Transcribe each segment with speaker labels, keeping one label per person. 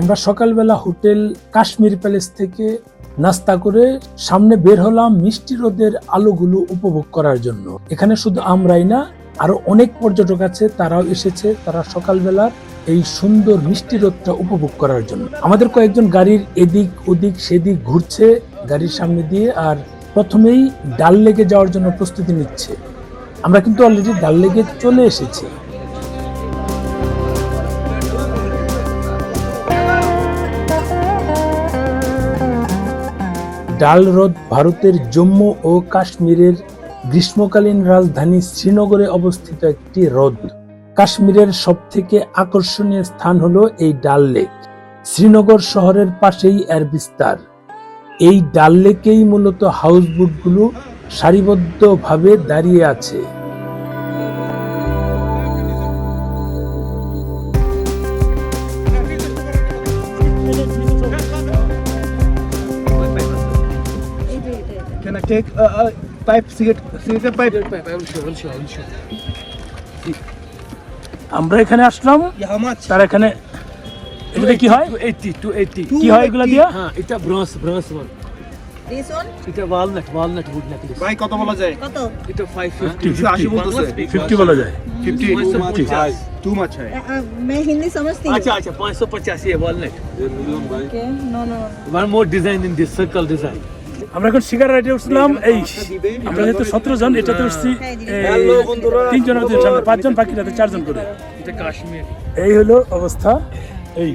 Speaker 1: আমরা সকালবেলা hotel Kashmir palace থেকে নাস্তা করে সামনে বের হলাম মিষ্টি রোদের আলোগুলো উপভোগ করার জন্য। এখানে শুধু আমরাই না, আরও অনেক পর্যটক আছে, তারাও এসেছে, তারা সকালবেলা এই সুন্দর মিষ্টি রোদটা উপভোগ করার জন্য। আমাদের কয়েকজন গাড়ির এদিক ওদিক সেদিক ঘুরছে, গাড়ির সামনে দিয়ে, আর প্রথমেই ডাল লেগে যাওয়ার জন্য প্রস্তুতি নিচ্ছে। আমরা কিন্তু অলরেডি ডাল লেগে চলে এসেছি। ডাল হ্রদ ভারতের জম্মু ও কাশ্মীরের গ্রীষ্মকালীন রাজধানী শ্রীনগরে অবস্থিত একটি হ্রদ। কাশ্মীরের সবথেকে আকর্ষণীয় স্থান হল এই ডাল লেক। শ্রীনগর শহরের পাশেই এর বিস্তার। এই ডাল লেকেই মূলত হাউসবোটগুলো সারিবদ্ধভাবে দাঁড়িয়ে আছে।
Speaker 2: take a, a pipe, cigarette, cigarette pipe?
Speaker 1: আমরা এখানে আসলাম
Speaker 2: Yeah, how much?
Speaker 1: তার এখানে এগুলো কি হয়
Speaker 3: 280, 280.
Speaker 1: কি হয় এগুলো দিয়া
Speaker 3: হ্যাঁ এটা bronze bronze one
Speaker 4: This one?
Speaker 3: এটা ওয়ালনাট ওয়ালনাট উড নেকলেস
Speaker 2: ভাই কত বলা যায়
Speaker 4: কত?
Speaker 3: এটা 550
Speaker 2: একশো আশি বলতেছে
Speaker 1: ফিফটি বলা যায়
Speaker 2: ফিফটি
Speaker 3: পঞ্চাশ।
Speaker 2: টু মাছ है
Speaker 4: Uh, uh, मैं हिंदी समझती हूँ
Speaker 3: अच्छा अच्छा 550 ये walnut
Speaker 4: Okay, no, no.
Speaker 3: one more design in this circle design
Speaker 1: আমরা এখন শিকার রাইডে উঠছিলাম এই আমরা যেহেতু সতেরো জন এটাতে উঠছি। তিনজনের মধ্যে উঠলাম, পাঁচজন পাখিটাতে চারজন করে।
Speaker 3: এটা
Speaker 1: এই হলো অবস্থা। এই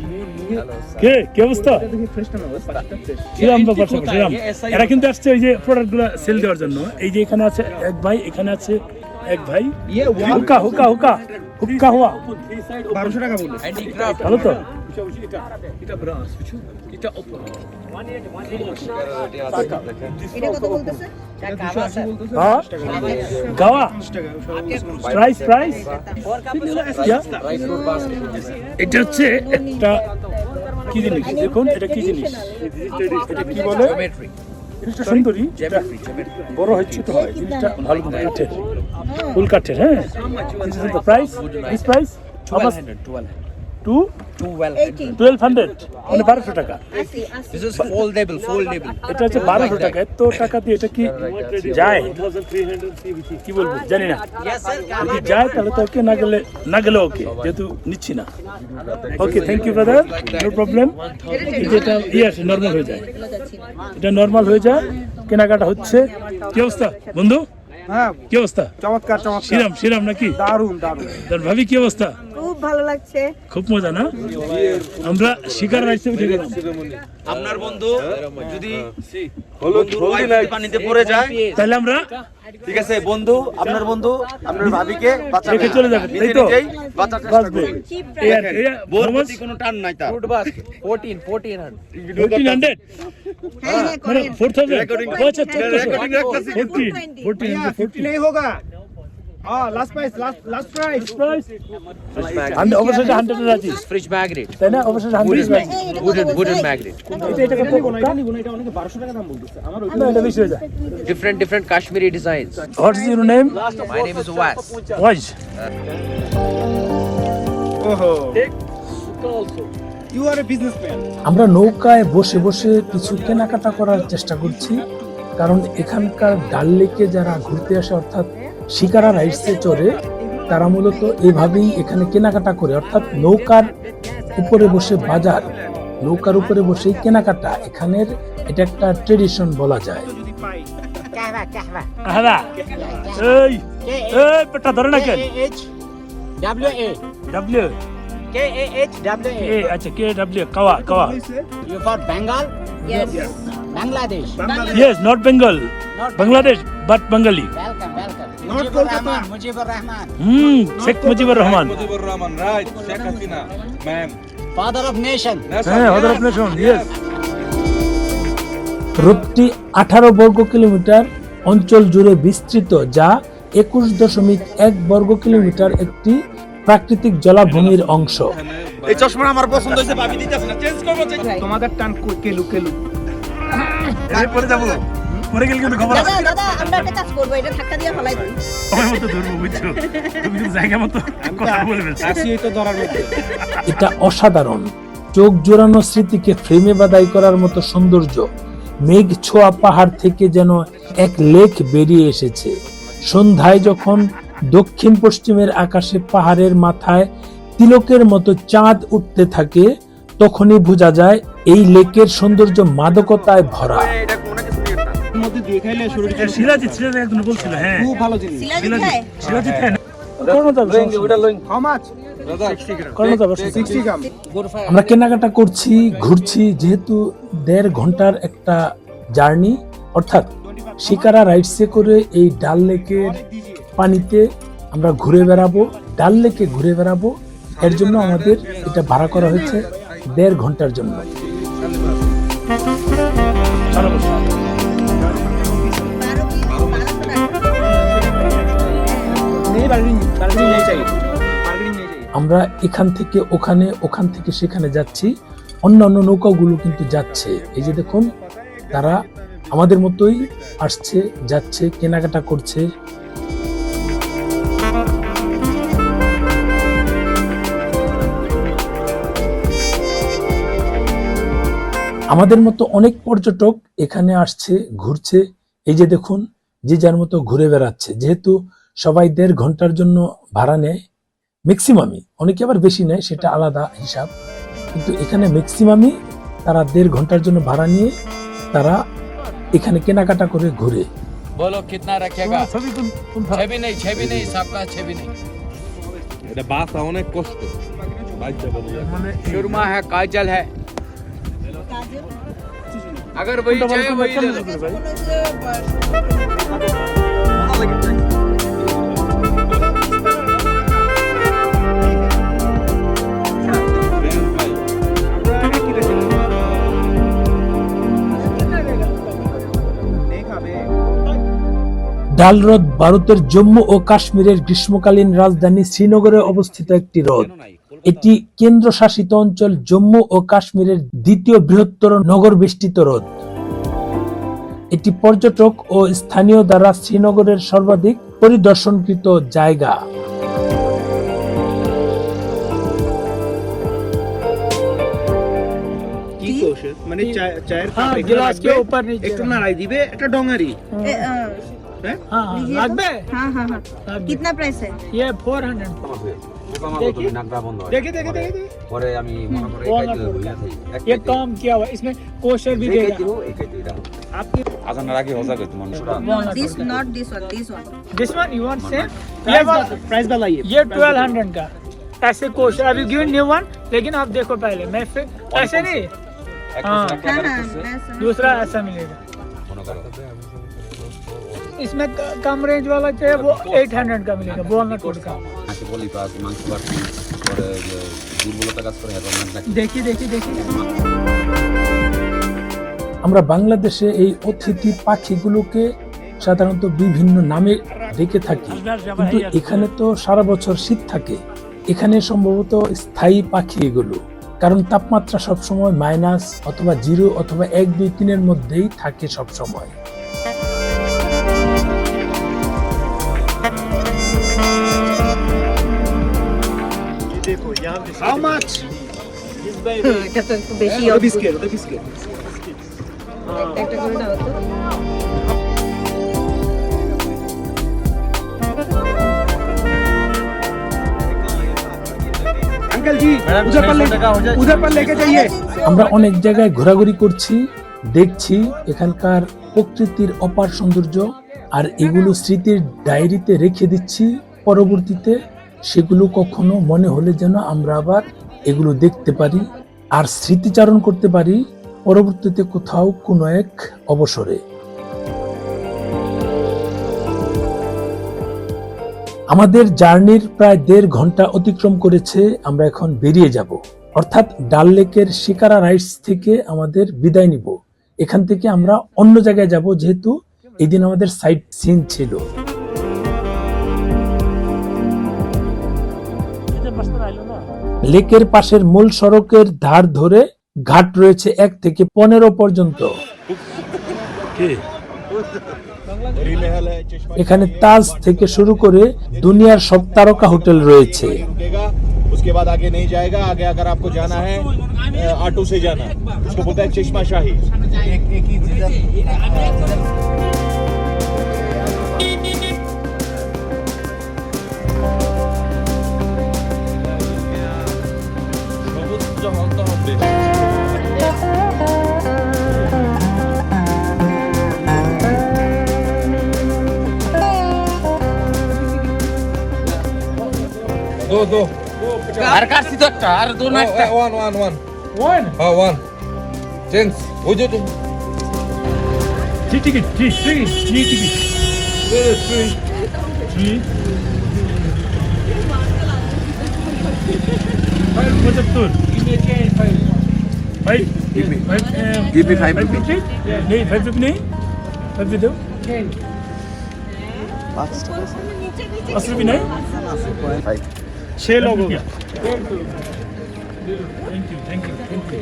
Speaker 1: কে কি অবস্থা? শ্রীরাম ব্যাপার শ্রীরাম। এরা কিন্তু আসছে ওই যে প্রোডাক্টগুলো সেল দেওয়ার জন্য। এই যে এখানে আছে এক ভাই এখানে আছে এক ভাই। হুকা হুকা হুকা হুকা হুয়া।
Speaker 2: বারোশো টাকা
Speaker 1: ভালো তো?
Speaker 3: এটা এটা
Speaker 1: গাওয়া প্রাইস প্রাইস হচ্ছে একটা কি জিনিস দেখুন এটা কি জিনিস এটা কি বলে জিনিসটা সুন্দরী বড় হচ্ছে তো হয় জিনিসটা ভালো কাঠের ফুল কাঠের হ্যাঁ প্রাইস টু. টুয়েলভ হান্ড্রেড মানে বারোশো টাকা. এটা হচ্ছে বারোশো টাকা। এত টাকা দিয়ে এটা কি যায়? কি বলব? জানি না। যদি যায় তাহলে তো ওকে না গেলে না গেলে ওকে যেহেতু নিচ্ছি না। Okay thank you brother no problem এটা ইয়ে আসে নর্মাল হয়ে যায়। এটা নর্মাল হয়ে যায়। কেনাকাটা হচ্ছে। কি অবস্থা বন্ধু?
Speaker 2: হ্যাঁ।
Speaker 1: কি অবস্থা?
Speaker 2: চমৎকার চমৎকার।
Speaker 1: শ্রীরাম শ্রীরাম নাকি?
Speaker 2: দারুণ দারুণ
Speaker 1: তোর ভাবি কি অবস্থা?
Speaker 4: খুব ভালো লাগছে।
Speaker 1: খুব মজা না? আমরা শিকার রাইডসে উঠে গেলাম।
Speaker 5: আপনার বন্ধু যদি wife পানিতে পড়ে যায়
Speaker 1: তাহলে আমরা
Speaker 5: ঠিক আছে বন্ধু আপনার বন্ধু আপনার ভাবিকে
Speaker 1: রেখে চলে যাবে তাই তো?
Speaker 5: চেষ্টা বোর কোনো টান নাই তার।
Speaker 1: ফুট
Speaker 5: বাস
Speaker 1: 14 1400 1400
Speaker 5: recording
Speaker 6: different different Kashmiri designs
Speaker 2: what
Speaker 1: আমরা নৌকায় বসে বসে কিছু কেনাকাটা করার চেষ্টা করছি। কারণ এখানকার ডাল লেকে যারা ঘুরতে আসে অর্থাৎ শিকারা রাইডসে চড়ে তারা মূলত এভাবেই এখানে কেনাকাটা করে। অর্থাৎ নৌকার উপরে বসে বাজার নৌকার উপরে বসেই কেনাকাটা। এখানের এটা একটা ট্রেডিশন বলা যায়।
Speaker 2: যদি পাই
Speaker 1: এই এই পেটা ধরে না কেন
Speaker 7: W A
Speaker 1: W
Speaker 7: K A H W A
Speaker 1: আচ্ছা কে ডাব্লিউ কাওয়া কাওয়া।
Speaker 2: হইছে
Speaker 7: You for Bengal? Bangladesh
Speaker 1: yes not Bengal Bangladesh
Speaker 7: but Bangali
Speaker 2: Sheikh
Speaker 7: Mujibur Rahman. Father of nation.
Speaker 1: হ্যাঁ হদর আপনার শুন ইয়েস হ্রদটি আঠারো বর্গ কিলোমিটার অঞ্চল জুড়ে বিস্তৃত যা একুশ দশমিক এক বর্গ কিলোমিটার একটি প্রাকৃতিক জলাভূমির অংশ।
Speaker 5: এই চশমা আমার পছন্দ হয়েছে ভাবি দিতেছে না। চেঞ্জ করব
Speaker 2: তোমাদের টান কেলু কেলু।
Speaker 1: পরে যাব। পরে গেলে কিন্তু খবর
Speaker 4: দাদা দাদা আমরা একটা কাজ করব এটা ধাক্কা দিয়ে ফেলাই দিই
Speaker 1: সময় মতো ধরবো বুঝছ? তুমি কিন্তু জায়গা মতো কথা বলে ফেলছো
Speaker 2: আসি তো ধরার মধ্যে
Speaker 1: এটা অসাধারণ। চোখ জোড়ানো স্মৃতিকে ফ্রেমে বাদাই করার মতো সৌন্দর্য মেঘ ছোঁয়া পাহাড় থেকে যেন এক লেক বেরিয়ে এসেছে। সন্ধ্যায় যখন দক্ষিণ পশ্চিমের আকাশে পাহাড়ের মাথায় তিলকের মতো চাঁদ উঠতে থাকে তখনই বোঝা যায় এই লেকের সৌন্দর্য মাদকতায় ভরা।
Speaker 2: মধ্যে দিয়ে খাইলে শরীর
Speaker 1: শিলাজিৎ শিলাজিৎ একজন বলছিল হ্যাঁ।
Speaker 2: খুব ভালো জিনিস।
Speaker 4: শিলাজিৎ
Speaker 1: শিলাজিৎ হ্যাঁ কর্ণ যাবে
Speaker 2: হাউ মাচ
Speaker 1: কর্ণ যাবে
Speaker 2: 60 গ্রাম
Speaker 1: আমরা কেনাকাটা করছি ঘুরছি যেহেতু দেড় ঘণ্টার একটা জার্নি অর্থাৎ শিকারা রাইডসে করে এই ডাল লেকের পানিতে আমরা ঘুরে বেড়াবো ডাল লেকে ঘুরে বেড়াবো। এর জন্য আমাদের এটা ভাড়া করা হয়েছে দেড় ঘণ্টার জন্য।
Speaker 2: नहीं बार्गेनिंग बार्गेनिंग नहीं चाहिए बार्गेनिंग नहीं चाहिए
Speaker 1: আমরা এখান থেকে ওখানে ওখান থেকে সেখানে যাচ্ছি অন্যান্য নৌকাগুলো কিন্তু যাচ্ছে এই যে দেখুন তারা আমাদের মতোই আসছে যাচ্ছে কেনাকাটা করছে আমাদের মতো অনেক পর্যটক এখানে আসছে ঘুরছে এই যে দেখুন যে যার মতো ঘুরে বেড়াচ্ছে যেহেতু সবাই দেড় ঘন্টার জন্য ভাড়া নেয় ম্যাক্সিমামই অনেকে আবার বেশি নেয় সেটা আলাদা হিসাব কিন্তু এখানে ম্যাক্সিমামই তারা দেড় ঘন্টার জন্য ভাড়া নিয়ে তারা এখানে কেনাকাটা করে ঘুরে
Speaker 6: बोलो कितना रखेगा छह भी नहीं छह भी नहीं सबका छह भी नहीं
Speaker 5: এটা বাসা অনেক কষ্ট
Speaker 6: सुरमा है काजल है
Speaker 4: কাজল
Speaker 6: अगर वही चाहिए वही ले लो
Speaker 1: ডাল হ্রদ ভারতের জম্মু ও কাশ্মীরের গ্রীষ্মকালীন রাজধানী শ্রীনগরে অবস্থিত একটি হ্রদ এটি কেন্দ্রশাসিত অঞ্চল জম্মু ও কাশ্মীরের দ্বিতীয় বৃহত্তর নগর বেষ্টিত হ্রদ এটি পর্যটক ও স্থানীয় দ্বারা শ্রীনগরের সর্বাধিক পরিদর্শনকৃত জায়গা।
Speaker 2: মানে চায়ের
Speaker 8: হ্যাঁ, গ্লাস
Speaker 2: কে
Speaker 8: উপর নিচে।
Speaker 2: একটু নাড়াই দিবে একটা ডঙ্গারি
Speaker 4: এ, আহ,
Speaker 2: হ্যাঁ
Speaker 8: हाँ हाँ
Speaker 4: लीजिए
Speaker 8: लग
Speaker 4: तो।
Speaker 8: बे
Speaker 4: हाँ हाँ हाँ कितना प्राइस है
Speaker 8: ये फोर हंड्रेड
Speaker 5: তুমি নাকড়া বন্ধ হয়
Speaker 2: দেখে দেখে দেখে দেখে।
Speaker 5: পরে আমি মনে করে
Speaker 8: ও
Speaker 5: একাই
Speaker 8: না
Speaker 5: দিলে
Speaker 8: করো।
Speaker 5: হইয়া থাকি এক
Speaker 8: ये
Speaker 5: খাইতে।
Speaker 8: काम किया हुआ इसमें कोशर भी
Speaker 5: যে
Speaker 8: देगा
Speaker 5: খাইতে হো, এই খাইতে এটা।
Speaker 8: आपकी
Speaker 5: আজান রাখি হজা কইতো মানুষরা
Speaker 4: this not this one this one
Speaker 8: this one you want same ये
Speaker 2: प्राइस
Speaker 8: वाला
Speaker 2: बता- प्राइस बताइए
Speaker 8: ये ट्वेल्व हंड्रेड का ऐसे कोशर अभी गिवन न्यू वन लेकिन आप देखो पहले मैं फिर ऐसे नहीं
Speaker 5: এক
Speaker 8: हाँ।
Speaker 5: বছর
Speaker 4: हाँ
Speaker 5: টাকা
Speaker 4: हाँ
Speaker 5: করছে
Speaker 4: मैं समझ-
Speaker 8: दूसरा ऐसा मिलेगा
Speaker 5: মনে করো
Speaker 8: इसमें क- कम रेंज वाला चाहिए वो एट हंड्रेड का मिलेगा वॉलनट वुड का
Speaker 5: হাতে বলি পাস মাংস বাড়তি পরে যে দুর্বলতা কাজ করে এখন নাকি
Speaker 8: देखिए देखिए देखिए
Speaker 1: আমরা বাংলাদেশে এই অতিথি পাখিগুলোকে সাধারণত বিভিন্ন নামে ডেকে থাকি কিন্তু এখানে তো সারা বছর শীত থাকে এখানে সম্ভবত স্থায়ী পাখি এগুলো কারণ তাপমাত্রা সবসময় মাইনাস অথবা জিরো অথবা এক দুই তিনের মধ্যেই থাকে সবসময়
Speaker 2: How much?
Speaker 4: This তো
Speaker 2: the biscuit, the biscuit.
Speaker 1: আমরা অনেক জায়গায় ঘোরাঘুরি করছি দেখছি এখানকার প্রকৃতির অপার সৌন্দর্য আর এগুলো স্মৃতির ডায়েরিতে রেখে দিচ্ছি পরবর্তীতে সেগুলো কখনো মনে হলে যেন আমরা আবার এগুলো দেখতে পারি আর স্মৃতিচারণ করতে পারি পরবর্তীতে কোথাও কোনো এক অবসরে। আমাদের জার্নির প্রায় দেড় ঘণ্টা অতিক্রম করেছে, আমরা এখন বেরিয়ে যাব। অর্থাৎ ডাল লেকের শিকারা রাইডস থেকে আমাদের বিদায় নিব। এখান থেকে আমরা অন্য জায়গায় যাব, যেহেতু এদিন আমাদের সাইট সিন ছিল। লেকের পাশের মূল সড়কের ধার ধরে ঘাট রয়েছে এক থেকে পনেরো পর্যন্ত এখানে তাজ থেকে শুরু করে দুনিয়ার সব তারকা হোটেল রয়েছে
Speaker 9: उसके बाद आगे नहीं जाएगा आगे अगर आपको जाना है अ, ऑटो से जाना उसको बोलता है चश्मा शाही एक एक ही
Speaker 5: দো দো
Speaker 3: আর কাটছি তো একটা আর দু না একটা
Speaker 5: ওয়ান ওয়ান ওয়ান
Speaker 6: ওয়ান
Speaker 5: হ্যাঁ ওয়ান চেঞ্জ ওই যে তো
Speaker 6: three ticket three three three Five? Give me. Five, uh,
Speaker 5: Give me five,
Speaker 6: five rupees. Yeah. नहीं फाइव रुपी नहीं फाइव दे दो अस्सी रुपी नहीं फाइव छः लोग हो गया thank you thank you thank you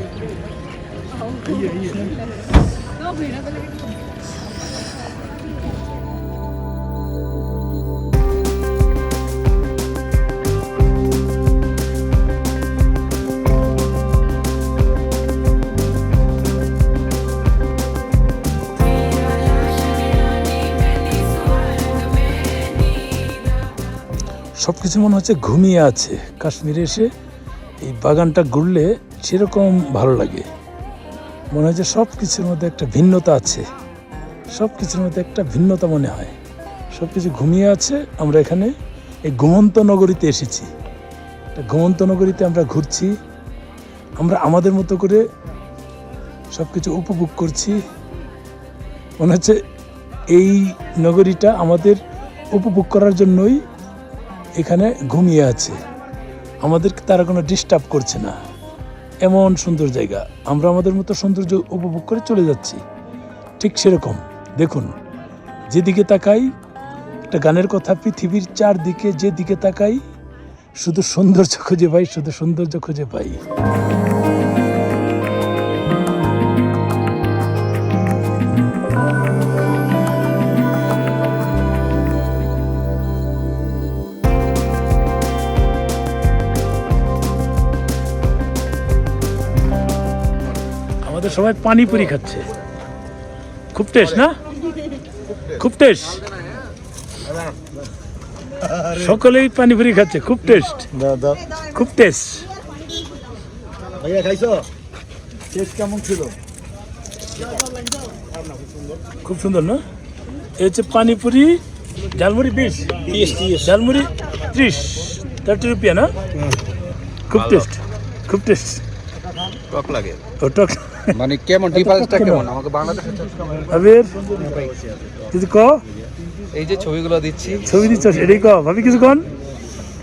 Speaker 6: সব কিছু মনে হচ্ছে ঘুমিয়ে আছে। কাশ্মীরে এসে এই বাগানটা ঘুরলে সেরকম ভালো লাগে। মনে হয় যে সব কিছুর মধ্যে একটা ভিন্নতা আছে। সব কিছুর মধ্যে একটা ভিন্নতা মনে হয়। সব কিছু ঘুমিয়ে আছে, আমরা এখানে এই ঘুমন্ত নগরীতে এসেছি। ঘুমন্ত নগরীতে আমরা ঘুরছি। আমরা আমাদের মতো করে সব কিছু উপভোগ করছি। মনে হচ্ছে এই নগরীটা আমাদের উপভোগ করার জন্যই এখানে ঘুমিয়ে আছে। আমাদেরকে তারা কোনো ডিস্টার্ব করছে না। এমন সুন্দর জায়গা। আমরা আমাদের মতো সৌন্দর্য উপভোগ করে চলে যাচ্ছি। ঠিক সেরকম। দেখুন, যেদিকে তাকাই, একটা গানের কথা পৃথিবীর চারদিকে যেদিকে তাকাই, শুধু সৌন্দর্য খুঁজে পাই, শুধু সৌন্দর্য খুঁজে পাই। সবাই পানিপুরি খাচ্ছে। খুব টেস্ট না? খুব টেস্ট সকলেই পানিপুরি খাচ্ছে খুব টেস্ট খুব টেস্ট
Speaker 9: ভাইয়া খাইছো? টেস্ট কেমন ছিল?
Speaker 6: খুব সুন্দর না? এই হচ্ছে পানিপুরি ঝালমুড়ি বিশ। ঝালমুড়ি ত্রিশ থার্টি রুপিয়া না? খুব টেস্ট খুব টেস্ট
Speaker 5: টক লাগে।
Speaker 6: ও টক
Speaker 5: মানে কেমন ডিফারেন্সটা কেমন? আমাকে বাংলাদেশে
Speaker 6: আবির কিছু ক?
Speaker 5: এই যে ছবিগুলো দিচ্ছি।
Speaker 6: ছবি দিচ্ছ এটাই ক। ভাবি কিছু কন?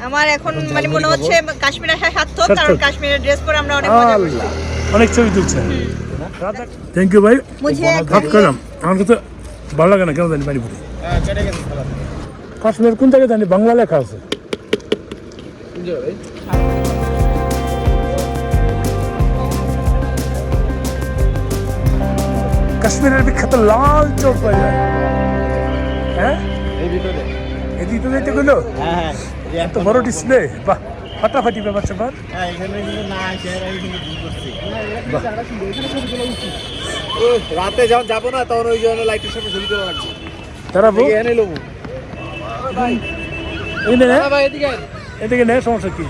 Speaker 4: আমার এখন মানে মনে হচ্ছে কাশ্মীর আসা সার্থক। কারণ কাশ্মীরের ড্রেস পরে আমরা অনেক মজা করছি।
Speaker 6: অনেক ছবি তুলছে। থ্যাংক ইউ ভাই।
Speaker 4: মুঝে
Speaker 6: ভাত খেলাম আমার কাছে ভালো লাগে না কেন জানি পানিপুরি। কাশ্মীর কোন জায়গায় জানি বাংলা লেখা আছে। কাশ্মীরের বিখ্যাত লাল চোখ হ্যাঁ গেলো
Speaker 7: হ্যাঁ?
Speaker 6: এত বড় ডিসপ্লে বাহ ফাটাফাটি ব্যাপার স্যাপার।
Speaker 7: কিন্তু ভুল করছি। রাতে যখন যাব না তখন ওই জন্য লাইটের লাগছে
Speaker 6: তারা বউ?
Speaker 7: এনে লোবো
Speaker 6: এদিকে নে এদিকে নে সমস্যা কি?